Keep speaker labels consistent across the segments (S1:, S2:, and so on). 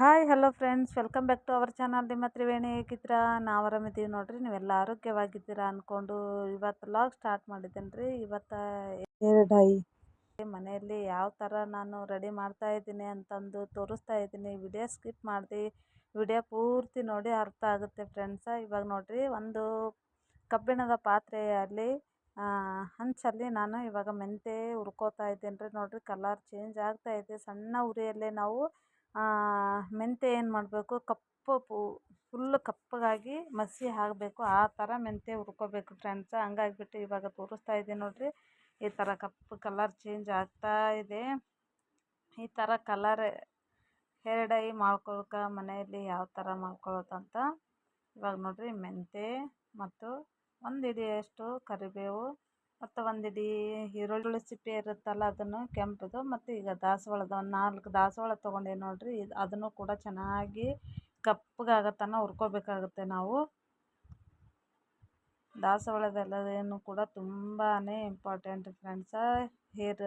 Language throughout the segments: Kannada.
S1: Hi hello friends. Welcome back to our channel. ನಿಮ್ಮ ತ್ರಿವೇಣಿ ಹೇಗಿದ್ದೀರಾ? ನಾವು ಆರಾಮಿದ್ದೀವಿ ನೋಡ್ರಿ. ನೀವೆಲ್ಲ ಆರೋಗ್ಯವಾಗಿದ್ದೀರಾ ಅಂದ್ಕೊಂಡು ಇವತ್ತು ಲಾಗ್ ಸ್ಟಾರ್ಟ್ ಮಾಡಿದ್ದೇನೆ ರೀ ಇವತ್ತು ಎರಡೈ ಮನೆಯಲ್ಲಿ ಯಾವ ಥರ ನಾನು ರೆಡಿ ಮಾಡ್ತಾ ಇದ್ದೀನಿ ಅಂತಂದು ತೋರಿಸ್ತಾ ಇದ್ದೀನಿ. ವಿಡಿಯೋ ಸ್ಕಿಪ್ ಮಾಡಿದೆ. ವಿಡಿಯೋ ಪೂರ್ತಿ ನೋಡಿ ಅರ್ಥ ಆಗುತ್ತೆ ಫ್ರೆಂಡ್ಸ. ಇವಾಗ ನೋಡಿರಿ ಒಂದು ಕಬ್ಬಿಣದ ಪಾತ್ರೆಯಲ್ಲಿ ಹಂಚಲ್ಲಿ ನಾನು ಇವಾಗ ಮೆಂತೆ ಹುರ್ಕೋತಾ ಇದ್ದೇನೆ ರೀ ನೋಡಿರಿ ಕಲರ್ ಚೇಂಜ್ ಆಗ್ತಾ ಇದೆ. ಸಣ್ಣ ಉರಿಯಲ್ಲೇ ನಾವು ಮೆಂತ್ಯ ಏನು ಮಾಡಬೇಕು? ಕಪ್ಪು ಫುಲ್ ಕಪ್ಪಗಾಗಿ ಮಸಿ ಆಗಬೇಕು ಆ ಥರ ಮೆಂತ್ಯ ಹುರ್ಕೊಬೇಕು ಫ್ರೆಂಡ್ಸ ಹಂಗಾಗ್ಬಿಟ್ಟು ಇವಾಗ ತೋರಿಸ್ತಾ ಇದ್ದೀನಿ ನೋಡಿರಿ. ಈ ಥರ ಕಪ್ಪು ಕಲರ್ ಚೇಂಜ್ ಆಗ್ತಾ ಇದೆ. ಈ ಥರ ಕಲರ್ ಹೇರ್ ಡೈ ಮನೆಯಲ್ಲಿ ಯಾವ ಥರ ಮಾಡ್ಕೊಳ್ಳೋದಂತ ಇವಾಗ ನೋಡಿರಿ ಮೆಂತ್ಯ ಮತ್ತು ಒಂದು ಹಿಡಿಯಷ್ಟು ಕರಿಬೇವು. ಮತ್ತು ಒಂದು ಹಿಡಿ ಈರುಳ್ಳಿ ಸಿಪ್ಪೆ ಇರುತ್ತಲ್ಲ ಅದನ್ನು ಕೆಂಪದು, ಮತ್ತು ಈಗ ದಾಸವಾಳದ ಒಂದು ನಾಲ್ಕು ದಾಸವಾಳ ತೊಗೊಂಡೆ ನೋಡಿರಿ. ಇದು ಅದನ್ನು ಕೂಡ ಚೆನ್ನಾಗಿ ಕಪ್ಪಗಾಗೋ ತನಕ ಹುರ್ಕೋಬೇಕಾಗುತ್ತೆ ನಾವು. ದಾಸವಾಳದೆಲ್ಲದೇನು ಕೂಡ ತುಂಬಾ ಇಂಪಾರ್ಟೆಂಟ್ ಫ್ರೆಂಡ್ಸ ಹೇರ್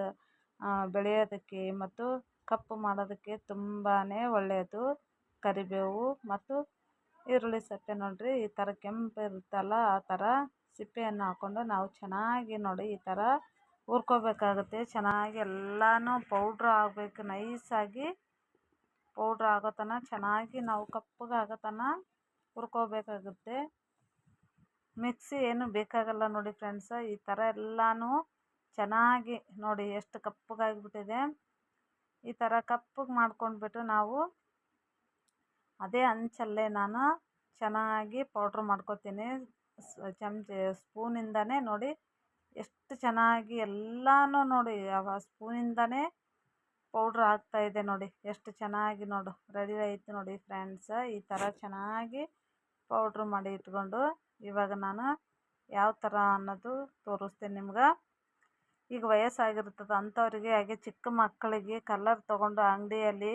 S1: ಬೆಳೆಯೋದಕ್ಕೆ ಮತ್ತು ಕಪ್ಪು ಮಾಡೋದಕ್ಕೆ ತುಂಬಾ ಒಳ್ಳೆಯದು. ಕರಿಬೇವು ಮತ್ತು ಈರುಳ್ಳಿ ಸಿಪ್ಪೆ ನೋಡಿರಿ, ಈ ಥರ ಕೆಂಪು ಇರುತ್ತಲ್ಲ ಆ ಥರ ಸಿಪ್ಪೆಯನ್ನು ಹಾಕ್ಕೊಂಡು ನಾವು ಚೆನ್ನಾಗಿ ನೋಡಿ ಈ ಥರ ಹುರ್ಕೋಬೇಕಾಗುತ್ತೆ. ಚೆನ್ನಾಗಿ ಎಲ್ಲನೂ ಪೌಡ್ರ್ ಆಗಬೇಕು ನೈಸಾಗಿ ಪೌಡ್ರ್ ಆಗೋ ತನಕ ಚೆನ್ನಾಗಿ ನಾವು ಕಪ್ಪಗೆ ಆಗೋ ತನಕ ಹುರ್ಕೋಬೇಕಾಗುತ್ತೆ. ಮಿಕ್ಸಿ ಏನು ಬೇಕಾಗಲ್ಲ ನೋಡಿ ಫ್ರೆಂಡ್ಸ್ ಈ ಥರ ಎಲ್ಲನೂ ಚೆನ್ನಾಗಿ ನೋಡಿ ಎಷ್ಟು ಕಪ್ಪಗಾಗಿಬಿಟ್ಟಿದೆ ಈ ಥರ ಕಪ್ಪಗೆ ಮಾಡ್ಕೊಂಡ್ಬಿಟ್ಟು ನಾವು ಅದೇ ಹಂಚಲ್ಲೇ ನಾನು ಚೆನ್ನಾಗಿ ಪೌಡ್ರ್ ಮಾಡ್ಕೊತೀನಿ. ಚಮಚ ಸ್ಪೂನಿಂದಲೇ ನೋಡಿ ಎಷ್ಟು ಚೆನ್ನಾಗಿ ಎಲ್ಲನೂ ನೋಡಿ ಯಾವ ಸ್ಪೂನಿಂದನೇ ಪೌಡ್ರ್ ಆಗ್ತಾಯಿದೆ ನೋಡಿ. ಎಷ್ಟು ಚೆನ್ನಾಗಿ ನೋಡು ರೆಡಿ ಆಯಿತು ನೋಡಿ ಫ್ರೆಂಡ್ಸ ಈ ಥರ ಚೆನ್ನಾಗಿ ಪೌಡ್ರ್ ಮಾಡಿ ಇಟ್ಕೊಂಡು ಇವಾಗ ನಾನು ಯಾವ ಥರ ಅನ್ನೋದು ತೋರಿಸ್ತೀನಿ ನಿಮ್ಗೆ. ಈಗ ವಯಸ್ಸಾಗಿರ್ತದೆ, ಅಂಥವ್ರಿಗೆ ಹಾಗೆ ಚಿಕ್ಕ ಮಕ್ಕಳಿಗೆ ಕಲರ್ ತೊಗೊಂಡು ಅಂಗಡಿಯಲ್ಲಿ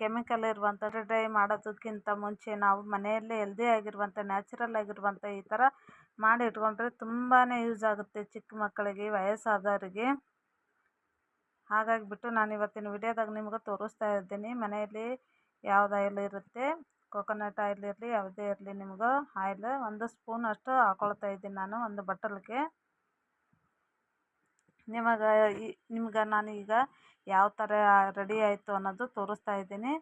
S1: ಕೆಮಿಕಲ್ ಇರುವಂಥ ಡ್ರೈ ಮಾಡೋದಕ್ಕಿಂತ ಮುಂಚೆ ನಾವು ಮನೆಯಲ್ಲೇ ಹೆಲ್ದಿ ಆಗಿರುವಂಥ ನ್ಯಾಚುರಲ್ ಆಗಿರುವಂಥ ಈ ಥರ ಮಾಡಿ ಇಟ್ಕೊಂಡ್ರೆ ತುಂಬಾ ಯೂಸ್ ಆಗುತ್ತೆ ಚಿಕ್ಕ ಮಕ್ಕಳಿಗೆ, ವಯಸ್ಸಾದವರಿಗೆ. ಹಾಗಾಗಿಬಿಟ್ಟು ನಾನು ಇವತ್ತಿನ ವಿಡಿಯೋದಾಗ ನಿಮ್ಗೆ ತೋರಿಸ್ತಾ ಇದ್ದೀನಿ. ಮನೆಯಲ್ಲಿ ಯಾವ್ದು ಆಯಿಲ್ ಇರುತ್ತೆ? ಕೊಕೊನಟ್ ಆಯಿಲ್ ಇರಲಿ, ಯಾವುದೇ ಇರಲಿ, ನಿಮ್ಗೆ ಆಯಿಲ್ ಒಂದು ಸ್ಪೂನ್ ಅಷ್ಟು ಹಾಕೊಳ್ತಾ ಇದ್ದೀನಿ ನಾನು ಒಂದು ಬಟ್ಟಲಿಗೆ. ನಿಮಗೆ ಈ, ನಿಮ್ಗೆ ನಾನು ಈಗ ಯಾವ ಥರ ರೆಡಿ ಆಯಿತು ಅನ್ನೋದು ತೋರಿಸ್ತಾ ಇದ್ದೀನಿ.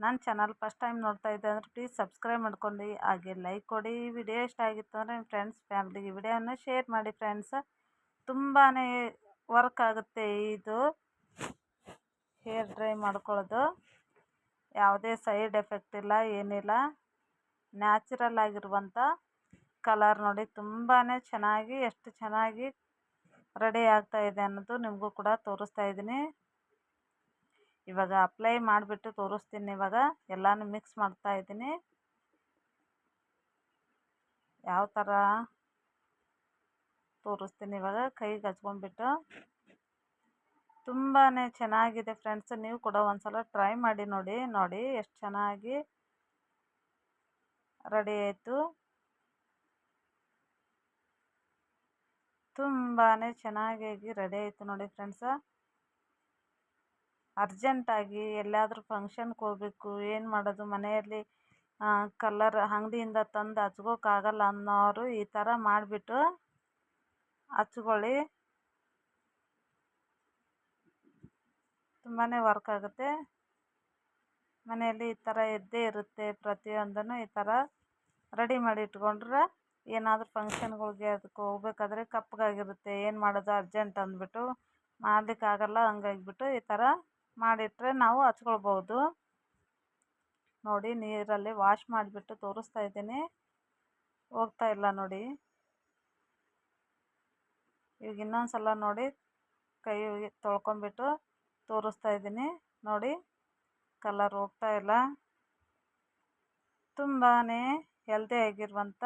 S1: ನನ್ನ ಚಾನಲ್ ಫಸ್ಟ್ ಟೈಮ್ ನೋಡ್ತಾ ಇದ್ದೆ ಅಂದರೆ ಪ್ಲೀಸ್ ಸಬ್ಸ್ಕ್ರೈಬ್ ಮಾಡ್ಕೊಂಡು, ಹಾಗೆ ಲೈಕ್ ಕೊಡಿ. ವಿಡಿಯೋ ಇಷ್ಟ ಆಗಿತ್ತು ಅಂದರೆ ನಿಮ್ಮ ಫ್ರೆಂಡ್ಸ್ ಫ್ಯಾಮ್ಲಿಗೆ ವಿಡಿಯೋನ ಶೇರ್ ಮಾಡಿ ಫ್ರೆಂಡ್ಸ್ ತುಂಬಾ ವರ್ಕ್ ಆಗುತ್ತೆ ಇದು. ಹೇರ್ ಡ್ರೈ ಮಾಡ್ಕೊಳ್ಳೋದು. ಯಾವುದೇ ಸೈಡ್ ಎಫೆಕ್ಟ್ ಇಲ್ಲ, ಏನಿಲ್ಲ. ನ್ಯಾಚುರಲ್ ಆಗಿರುವಂಥ ಕಲರ್ ನೋಡಿ ತುಂಬಾ ಚೆನ್ನಾಗಿ, ಎಷ್ಟು ಚೆನ್ನಾಗಿ ರೆಡಿ ಆಗ್ತಾ ಇದೆ ಅನ್ನೋದು ನಿಮಗೂ ಕೂಡ ತೋರಿಸ್ತಾ ಇದ್ದೀನಿ. ಇವಾಗ ಅಪ್ಲೈ ಮಾಡಿಬಿಟ್ಟು ತೋರಿಸ್ತೀನಿ ಇವಾಗ. ಎಲ್ಲನೂ ಮಿಕ್ಸ್ ಮಾಡ್ತಾ ಇದ್ದೀನಿ. ಯಾವ ಥರ ತೋರಿಸ್ತೀನಿ ಇವಾಗ. ಕೈಗೆ ಹಚ್ಕೊಂಡ್ಬಿಟ್ಟು ತುಂಬಾ ಚೆನ್ನಾಗಿದೆ ಫ್ರೆಂಡ್ಸ್. ನೀವು ಕೂಡ ಒಂದ್ಸಲ ಟ್ರೈ ಮಾಡಿ ನೋಡಿ ನೋಡಿ. ಎಷ್ಟು ಚೆನ್ನಾಗಿ ರೆಡಿ ಆಯಿತು. ತುಂಬಾ ಚೆನ್ನಾಗಿ ರೆಡಿ ಆಯಿತು ನೋಡಿ ಫ್ರೆಂಡ್ಸ ಅರ್ಜೆಂಟಾಗಿ ಎಲ್ಲಾದರೂ ಫಂಕ್ಷನ್ಗೆ ಹೋಗ್ಬೇಕು, ಏನು ಮಾಡೋದು, ಮನೆಯಲ್ಲಿ ಕಲ್ಲರ್ ಅಂಗಡಿಯಿಂದ ತಂದು ಹಚ್ಕೋಕ್ಕಾಗಲ್ಲ ಅನ್ನೋರು ಈ ಥರ ಮಾಡಿಬಿಟ್ಟು ಹಚ್ಕೊಳ್ಳಿ. ತುಂಬಾ ವರ್ಕ್ ಆಗುತ್ತೆ. ಮನೆಯಲ್ಲಿ ಈ ಥರ ಇದ್ದೇ ಇರುತ್ತೆ ಪ್ರತಿಯೊಂದನ್ನು ಈ ಥರ ರೆಡಿ ಮಾಡಿ ಇಟ್ಕೊಂಡ್ರೆ ಏನಾದರೂ ಫಂಕ್ಷನ್ಗಳಿಗೆ ಅದಕ್ಕೆ ಹೋಗ್ಬೇಕಾದ್ರೆ ಕಪ್ಪಗಾಗಿರುತ್ತೆ ಏನು ಮಾಡೋದು ಅರ್ಜೆಂಟ್ ಅಂದ್ಬಿಟ್ಟು ಮಾಡಲಿಕ್ಕಾಗಲ್ಲ, ಹಂಗಾಗ್ಬಿಟ್ಟು ಈ ಥರ ಮಾಡಿಟ್ಟರೆ ನಾವು ಹಚ್ಕೊಳ್ಬೋದು. ನೋಡಿ, ನೀರಲ್ಲಿ ವಾಶ್ ಮಾಡಿಬಿಟ್ಟು ತೋರಿಸ್ತಾ ಇದ್ದೀನಿ. ಹೋಗ್ತಾ ಇಲ್ಲ ನೋಡಿ. ಈಗ ಇನ್ನೊಂದು ಸಲ ನೋಡಿ, ಕೈ ತೊಳ್ಕೊಂಬಿಟ್ಟು ತೋರಿಸ್ತಾ ಇದ್ದೀನಿ. ನೋಡಿ ಕಲರ್ ಹೋಗ್ತಾ ಇಲ್ಲ. ತುಂಬಾ ಹೆಲ್ದಿ ಆಗಿರುವಂಥ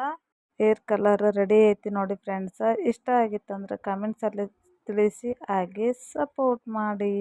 S1: ಹೇರ್ ಕಲರ್ ರೆಡಿ ಐತಿ ನೋಡಿ ಫ್ರೆಂಡ್ಸ. ಇಷ್ಟ ಆಗಿತ್ತಂದ್ರೆ ಕಾಮೆಂಟ್ಸ್ ಅಲ್ಲಿ ತಿಳಿಸಿ ಹಾಗೆ ಸಪೋರ್ಟ್ ಮಾಡಿ.